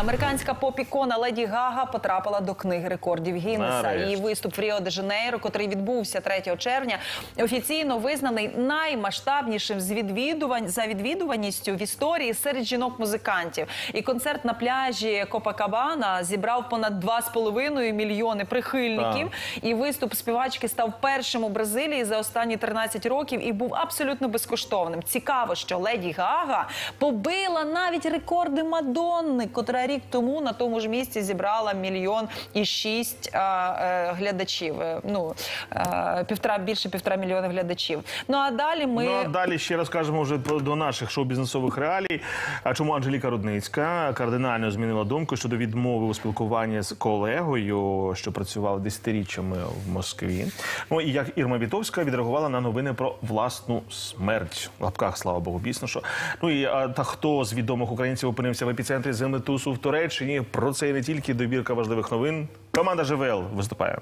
Американська поп-ікона Леді Гага потрапила до книги рекордів Гіннеса. Її виступ в Ріо де Жанейро, котрий відбувся 3 червня, офіційно визнаний наймасштабнішим з відвідувань за відвідуваністю в історії серед жінок-музикантів. І концерт на пляжі Копакабана зібрав понад 2,5 мільйони прихильників. І виступ співачки став першим у Бразилії за останні 13 років і був абсолютно безкоштовним. Цікаво, що Леді Гага побила навіть рекорди Мадонни, котра рік тому на тому ж місці зібрала мільйон і шість а, е, глядачів. Е, Ну е, півтора більше півтора мільйона глядачів. Ну а далі ми Ну а далі ще розкажемо вже про- до наших шоу-бізнесових реалій. А чому Анжеліка Рудницька кардинально змінила думку щодо відмови у спілкуванні з колегою, що працював десятиріччями в Москві. Ну і як Ірма Вітовська відреагувала на новини про власну смерть. В лапках, слава Богу, бісно, що ну і а, та хто з відомих українців опинився в епіцентрі землетрусу в Туреччині. Про це і не тільки добірка важливих новин. Команда ЖВЛ виступає.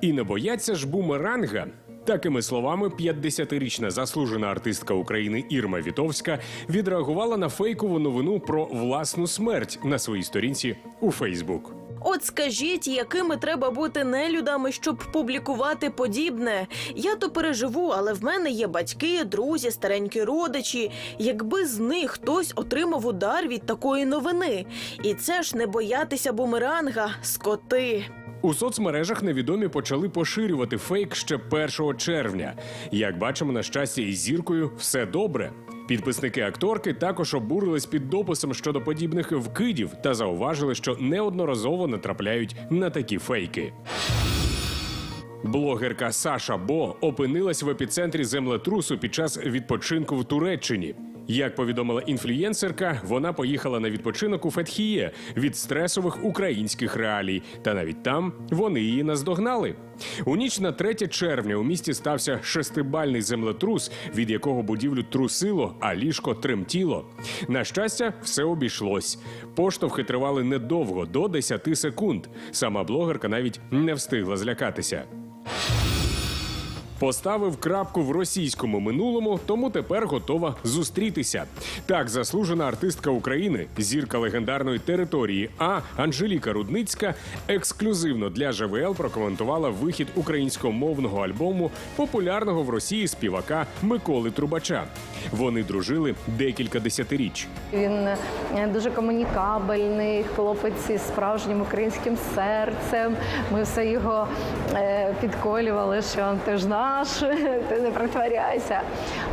І не бояться ж бумеранга. Такими словами, 50-річна заслужена артистка України Ірма Вітовська відреагувала на фейкову новину про власну смерть на своїй сторінці у Фейсбук. От скажіть, якими треба бути нелюдами, щоб публікувати подібне? Я то переживу, але в мене є батьки, друзі, старенькі родичі. Якби з них хтось отримав удар від такої новини, і це ж не боятися бумеранга, скоти. У соцмережах невідомі почали поширювати фейк ще 1 червня. Як бачимо, на щастя, із зіркою все добре. Підписники акторки також обурились під дописом щодо подібних вкидів та зауважили, що неодноразово натрапляють на такі фейки. Блогерка Саша Бо опинилась в епіцентрі землетрусу під час відпочинку в Туреччині. Як повідомила інфлюєнсерка, вона поїхала на відпочинок у Фетхіє від стресових українських реалій, та навіть там вони її наздогнали. У ніч на 3 червня у місті стався шестибальний землетрус, від якого будівлю трусило, а ліжко тремтіло. На щастя, все обійшлось. Поштовхи тривали недовго до 10 секунд. Сама блогерка навіть не встигла злякатися. Поставив крапку в російському минулому, тому тепер готова зустрітися. Так, заслужена артистка України, зірка легендарної території А Анжеліка Рудницька ексклюзивно для ЖВЛ прокоментувала вихід українськомовного альбому популярного в Росії співака Миколи Трубача. Вони дружили декілька десятиріч. Він е, дуже комунікабельний, хлопець із справжнім українським серцем. Ми все його е, підколювали, що ти ж наш, ти не притворяйся.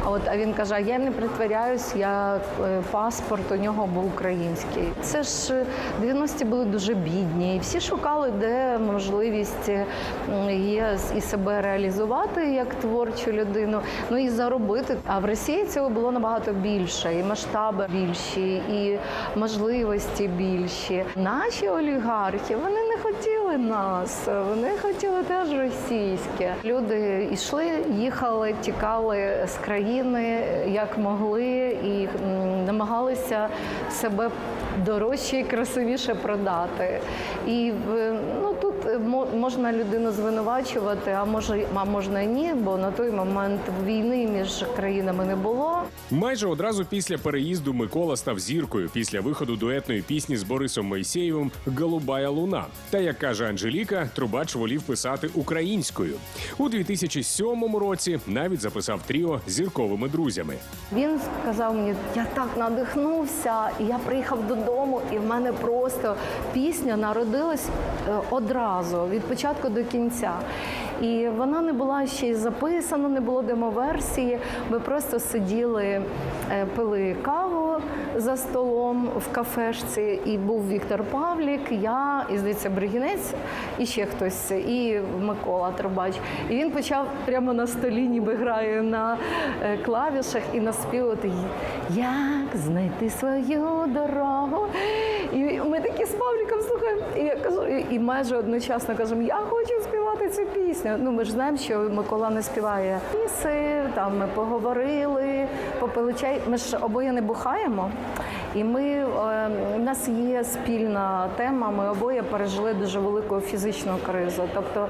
А от а він каже: я не притворяюсь, я е, паспорт у нього був український. Це ж е, 90-ті були дуже бідні, і всі шукали, де можливість е, є і себе реалізувати як творчу людину, ну і заробити. А в Росії цього було набагато більше, і масштаби більші, і можливості більші. Наші олігархи вони не нас, вони хотіли теж російське. Люди йшли, їхали, тікали з країни як могли, і намагалися себе дорожче і красивіше продати. І ну тут можна людину звинувачувати, а може, а можна і ні, бо на той момент війни між країнами не було. Майже одразу після переїзду Микола став зіркою після виходу дуетної пісні з Борисом Моїсеєвим Голубая луна. Та як каже Анжеліка, Трубач волів писати українською. У 2007 році навіть записав тріо зірковими друзями. Він сказав мені, я так надихнувся, і я приїхав додому, і в мене просто пісня народилась е, одразу від початку до кінця. І вона не була ще й записана, не було демоверсії. Ми просто сиділи, е, пили каву за столом в кафешці, і був Віктор Павлік, я, і здається, Бригінець, і ще хтось, і Микола Трубач. І він почав прямо на столі, ніби грає на е, клавішах і наспівати Як знайти свою дорогу. І ми такі з Павліком слухаємо. І я кажу, і- майже одночасно кажемо, я хочу співати цю пісню. Ну ми ж знаємо, що Микола не співає піси, там ми поговорили, попили чай. Ми ж обоє не бухаємо. І ми е, у нас є спільна тема. Ми обоє пережили дуже велику фізичну кризу. Тобто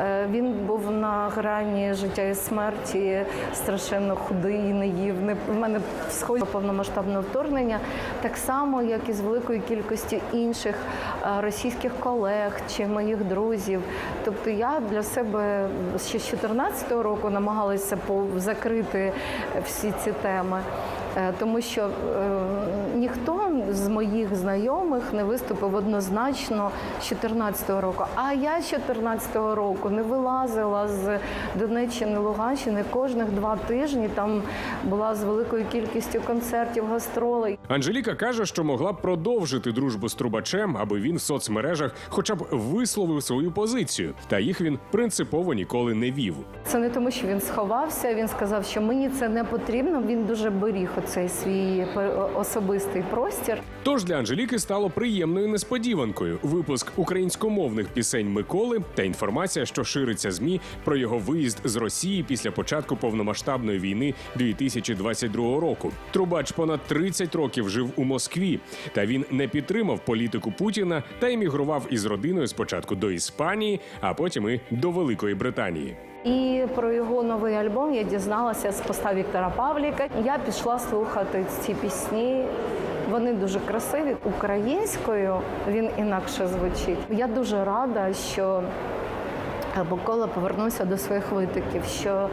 е, він був на грані життя і смерті, страшенно худий, не їв. В мене схоже повномасштабне вторгнення, так само як і з великою кількістю інших е, російських колег чи моїх друзів. Тобто я для себе ще з 2014 року намагалася закрити всі ці теми. Е, Тому що е, ніхто знайомих не виступив однозначно з 2014 року. А я з 2014 року не вилазила з Донеччини, Луганщини кожних два тижні. Там була з великою кількістю концертів, гастролей. Анжеліка каже, що могла б продовжити дружбу з трубачем, аби він в соцмережах хоча б висловив свою позицію. Та їх він принципово ніколи не вів. Це не тому, що він сховався. Він сказав, що мені це не потрібно. Він дуже беріг оцей свій пер- особистий простір. Тож для Анжеліки стало приємною несподіванкою випуск українськомовних пісень Миколи та інформація, що шириться змі про його виїзд з Росії після початку повномасштабної війни 2022 року. Трубач понад 30 років жив у Москві, та він не підтримав політику Путіна та емігрував із родиною спочатку до Іспанії, а потім і до Великої Британії. І про його новий альбом я дізналася з поста Віктора Павліка. Я пішла слухати ці пісні. Вони дуже красиві. Українською він інакше звучить. Я дуже рада, що Микола повернувся до своїх витоків, що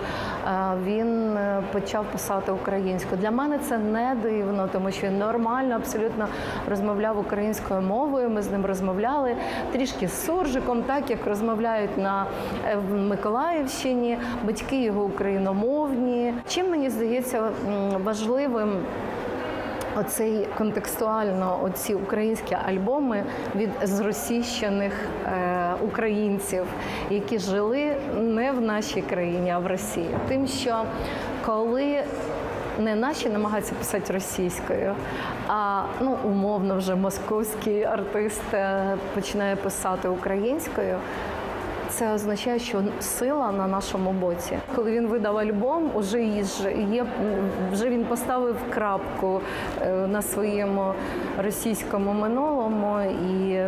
е, він е, почав писати українською. Для мене це не дивно, тому що він нормально, абсолютно розмовляв українською мовою. Ми з ним розмовляли трішки з суржиком, так як розмовляють на е, Миколаївщині. Батьки його україномовні. Чим мені здається важливим. Оцей контекстуально, оці українські альбоми від зросійщених е, українців, які жили не в нашій країні, а в Росії. Тим, що коли не наші намагаються писати російською, а ну умовно вже московський артист е, починає писати українською. Це означає, що сила на нашому боці. Коли він видав альбом, уже є, вже він поставив крапку е, на своєму російському минулому і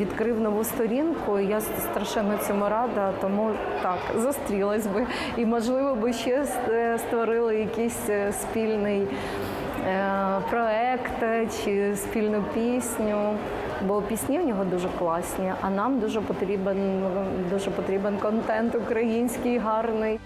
відкрив нову сторінку. Я страшенно цьому рада, тому так зустрілась би і можливо би ще е, створили якийсь е, спільний проект е, чи спільну пісню. Бо пісні в нього дуже класні, а нам дуже потрібен дуже потрібен контент український, гарний.